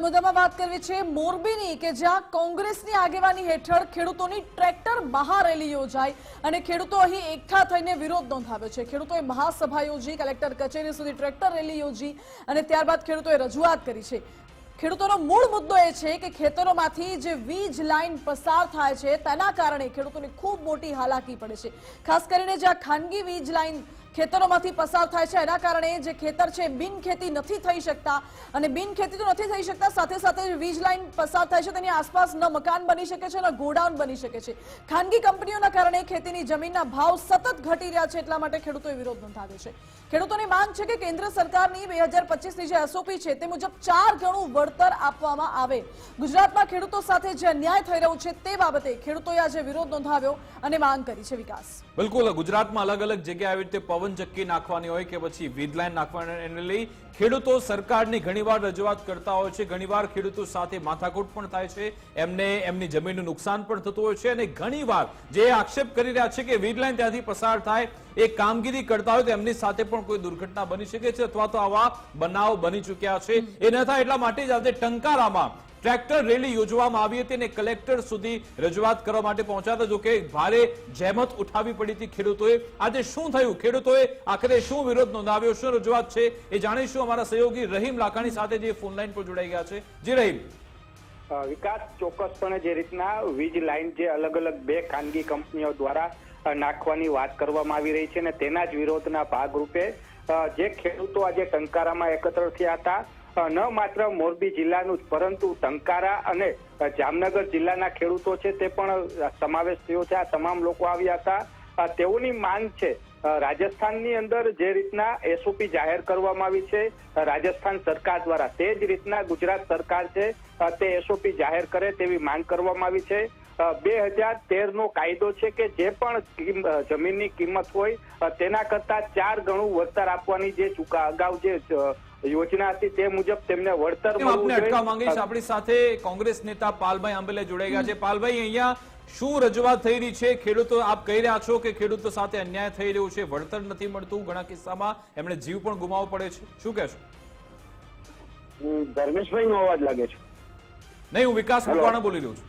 મુદ્દામાં વાત કરવી છે મોરબીની કે જ્યાં કોંગ્રેસની આગેવાની હેઠળ ખેડૂતોની ટ્રેક્ટર મહારેલી યોજાઈ અને ખેડૂતો અહીં એકઠા થઈને વિરોધ નોંધાવ્યો છે. ખેડૂતોએ મહાસભા યોજી, કલેક્ટર કચેરી સુધી ટ્રેક્ટર રેલી યોજી અને ત્યારબાદ ખેડૂતોએ રજૂઆત કરી છે. ખેડૂતોનો મૂળ મુદ્દો એ છે કે ખેતરોમાંથી જે વીજ લાઇન પસાર થાય છે, તેના કારણે ખેડૂતોને ખૂબ મોટી હાલાકી પડે છે. ખાસ કરીને જ્યાં ખાનગી વીજ લાઇન ખેતરોમાંથી પસાર થાય છે, એના કારણે જે ખેતર છે બિન ખેતી નથી થઈ શકતા. અને બિન ખેતી તો નથી થઈ શકતા, સાથે સાથે વીજ લાઇન પસાર થાય છે, તેની આસપાસ ન મકાન બની શકે છે, ન ગોડાઉન બની શકે છે. ખાનગી કંપનીઓના કારણે ખેતીની જમીનના ભાવ સતત ઘટી રહ્યા છે, એટલા માટે ખેડૂતોએ વિરોધ નોંધાવ્યો છે. ખેડૂતોની માંગ છે કે કેન્દ્ર સરકારની બે હજાર પચીસની જે એસઓપી છે, તે મુજબ ચાર ગણું વળતર આપવામાં આવે. ગુજરાતમાં ખેડૂતો સાથે જે અન્યાય થઈ રહ્યો છે તે બાબતે ખેડૂતોએ આજે વિરોધ નોંધાવ્યો અને માંગ કરી છે વિકાસ. બિલકુલ, ગુજરાતમાં અલગ અલગ જગ્યાએ આવી રીતે પવન ચક્કી નાખવાની હોય કે પછી વીજલાઇન નાખવાની લઈ ખેડૂતો સરકારની ઘણીવાર રજૂઆત કરતા હોય છે. ઘણીવાર ખેડૂતો સાથે માથાકૂટ પણ થાય છે. એમને, એમની જમીનનું નુકસાન પણ થતું હોય છે અને ઘણીવાર જે આક્ષેપ કરી રહ્યા છે કે વીજલાઇન ત્યાંથી પસાર થાય, એ કામગીરી કરતા હોય તો એમની સાથે પણ કોઈ દુર્ઘટના બની શકે છે અથવા તો આવા બનાવ બની ચૂક્યા છે. એ ન થાય એટલા માટે જ આજે ટંકારામાં ટ્રેક્ટર રેલી યોજવામાં આવી હતી અને કલેક્ટર સુધી રજૂઆત કરવા માટે પહોંચ્યા હતા જોકે ભારે જહેમત ઉઠાવી પડી હતી ખેડૂતોએ. આજે શું થયું? ખેડૂતોએ આખરે શું વિરોધ નોંધાવ્યો? શું રજૂઆત છે? એ જાણીશું અમારા સહયોગી રહીમ લાખાણી સાથે જે ફોનલાઈન પર જોડાઈ ગયા છે. જી રહીમ. વિકાસ ચોક્કસપણે જે રીતના વીજ લાઇન જે અલગ અલગ બે ખાનગી કંપનીઓ દ્વારા નાખવાની વાત કરવામાં આવી રહી છે અને તેના જ વિરોધના ભાગરૂપે જે ખેડૂતો આજે ટંકારામાં એકત્ર થયા હતા ન માત્ર મોરબી જિલ્લાનું જ, પરંતુ ટંકારા અને જામનગર જિલ્લાના ખેડૂતો છે તે પણ સમાવેશ થયો છે. આ તમામ લોકો આવ્યા હતા. તેઓની માંગ છે રાજસ્થાનની અંદર જે રીતના એસઓપી જાહેર કરવામાં આવી છે રાજસ્થાન સરકાર દ્વારા, તે જ રીતના ગુજરાત સરકાર છે તે એસઓપી જાહેર કરે તેવી માંગ કરવામાં આવી છે. બે હજાર તેર નો કાયદો છે કે જે પણ જમીનની કિંમત હોય તેના કરતા ચાર ગણું વળતર આપવાની જે ચૂકા, અગાઉ જે યોજના હતી તે મુજબ તેમને વળતર આપને અટકાવ માંગીશ આપણી સાથે કોંગ્રેસ નેતા પાલભાઈ આંબેલે જોડાઈ ગયા છે. પાલભાઈ અહીંયા શું રજૂઆત થઈ રહી છે? ખેડૂતો આપ કહી રહ્યા છો કે ખેડૂતો સાથે અન્યાય થઈ રહ્યો છે. વળતર નથી મળતું ઘણા કિસ્સામાં. એમણે જીવ પણ ગુમાવવો પડે છે. શું કહેશો? ધર્મેશભાઈ નો અવાજ લાગે છે. નહીં હું વિકાસ. મકવાણા બોલી રહ્યો છું.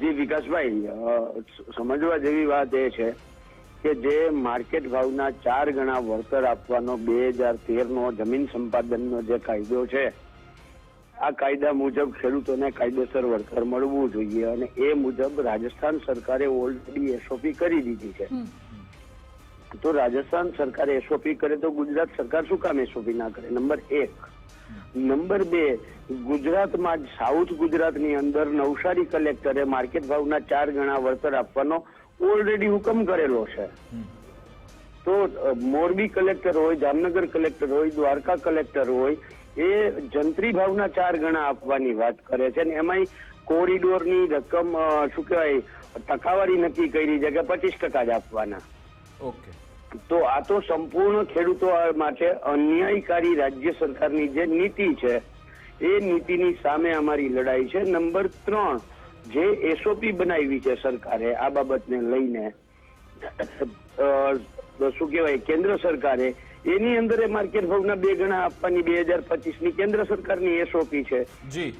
જી વિકાસભાઈ સમજવા જેવી વાત એ છે કે જે માર્કેટ ભાવના ચાર ગણા વળતર આપવાનો બે હજાર તેરનો જમીન સંપાદનનો જે કાયદો છે આ કાયદા મુજબ ખેડૂતોને કાયદેસર વળતર મળવું જોઈએ અને એ મુજબ રાજસ્થાન સરકારે ઓલરેડી એસઓપી કરી દીધી છે. તો રાજસ્થાન સરકારે એસઓપી કરે તો ગુજરાત સરકાર શું કામ એસઓપી ના કરે? નંબર એક. નંબર બે ગુજરાતમાં સાઉથ ગુજરાતની અંદર નવસારી કલેક્ટરે માર્કેટ ભાવના ચાર ગણા વળતર આપવાનો ઓલરેડી હુકમ કરેલો છે. તો મોરબી કલેક્ટર હોય જામનગર કલેક્ટર હોય દ્વારકા કલેક્ટર હોય એ જંત્રી ભાવના ચાર ગણા આપવાની વાત કરે છે અને એમાંય કોરિડોરની રકમ શું કહેવાય ટકાવારી નક્કી કરી છે કે પચીસ ટકા જ આપવાના. ઓકે. તો આ તો સંપૂર્ણ ખેડૂતો માટે અન્યાયકારી રાજ્ય સરકારની જે નીતિ છે એ નીતિની સામે અમારી લડાઈ છે. નંબર ત્રણ જે એસઓપી બનાવી છે સરકારે આ બાબતને લઈને શું કહેવાય કેન્દ્ર સરકારે એની અંદર એ માર્કેટ ભાવના બે ગણા આપવાની બે હજાર પચીસની કેન્દ્ર સરકારની એસઓપી છે. જી.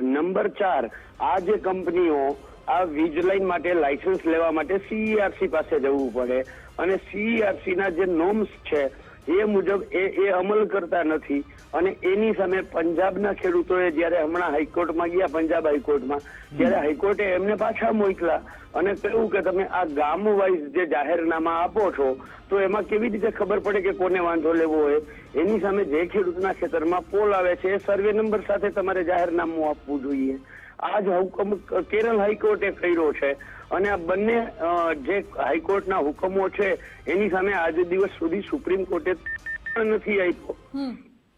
નંબર ચાર આ જે કંપનીઓ આ વીજ લાઈન માટે લાયસન્સ લેવા માટે સીઈઆરસી પાસે જવું પડે અને સીઈઆરસી ના જે નોર્મ્સ છે એ મુજબ એ એ અમલ કરતા નથી. અને એની સામે પંજાબના ખેડૂતોએ જ્યારે હમણાં હાઈકોર્ટમાં ગયા પંજાબ હાઈકોર્ટમાં ત્યારે હાઈકોર્ટે એમને પાછા મોકલા અને કહ્યું કે તમે આ ગામ વાઇઝ જે જાહેરનામા આપો છો તો એમાં કેવી રીતે ખબર પડે કે કોને વાંધો લેવો હોય? એની સામે જે ખેડૂતના ખેતરમાં પોલ આવે છે એ સર્વે નંબર સાથે તમારે જાહેરનામું આપવું જોઈએ. આ જ હુકમ કેરળ હાઈકોર્ટે કર્યો છે. અને આ બંને જે હાઈકોર્ટના હુકમો છે એની સામે આજે દિવસ સુધી સુપ્રીમ કોર્ટે પણ નથી આપ્યો.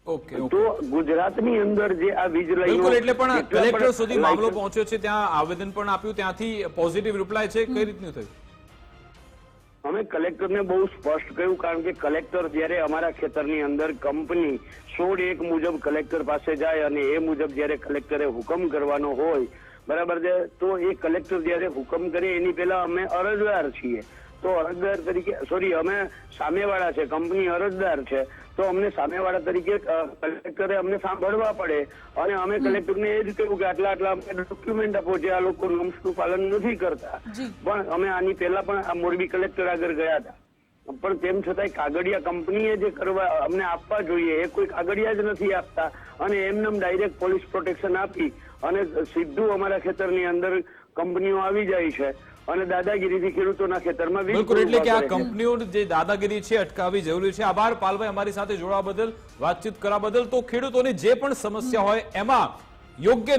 ઓકે ઓકે તો ગુજરાતની અંદર જે આ વીજ લાઈનો એટલે પણ કલેક્ટર સુધી મામલો પહોંચ્યો છે ત્યાં આવેદન પણ આપ્યું ત્યાંથી પોઝિટિવ રિપ્લાય છે કઈ રીતનું થયું? અમે કલેક્ટરને બહુ સ્પષ્ટ કહ્યું કારણ કે કલેક્ટર જ્યારે અમારા ખેતરની અંદર કંપની સોળ એક મુજબ કલેક્ટર પાસે જાય અને એ મુજબ જ્યારે કલેક્ટરે હુકમ કરવાનો હોય, બરાબર છે? તો એ કલેક્ટર જ્યારે હુકમ કરે, એની પહેલા અમે અરજદાર છીએ. તો અરજદાર તરીકે સોરી અમે સામેવાળા છે કંપની અરજદાર છે. તો અમને સામેવાળા તરીકે કલેક્ટરે અમને સાંભળવા પડે. અને અમે કલેક્ટરને એ જ કહ્યું કે આટલા આટલા અમે ડોક્યુમેન્ટ આપો જે આ લોકો નોમ્સનું પાલન નથી કરતા. પણ અમે આની પહેલા પણ આ મોરબી કલેક્ટર આગળ ગયા હતા. પણ તેમ છતાંય કાગળિયા કંપનીએ જે કરવા અમને આપવા જોઈએ એ કોઈ કાગળિયા જ નથી આપતા. અને એમને ડાયરેક્ટ પોલીસ પ્રોટેક્શન આપી. અને સીધું અમારા ખેતરની અંદર કંપનીઓ આવી જાય છે. અને દાદાગીરીથી ખેડૂતોના ખેતરમાં બિલકુલ એટલે કે આ પૂરું કંપનીઓ જે દાદાગીરી છે અટકાવવી જરૂરી છે. આભાર પાલભાઈ અમારી સાથે જોડવા બદલ વાતચીત કરવા બદલ. તો ખેડૂતોની જે પણ સમસ્યા હોય એમાં યોગ્ય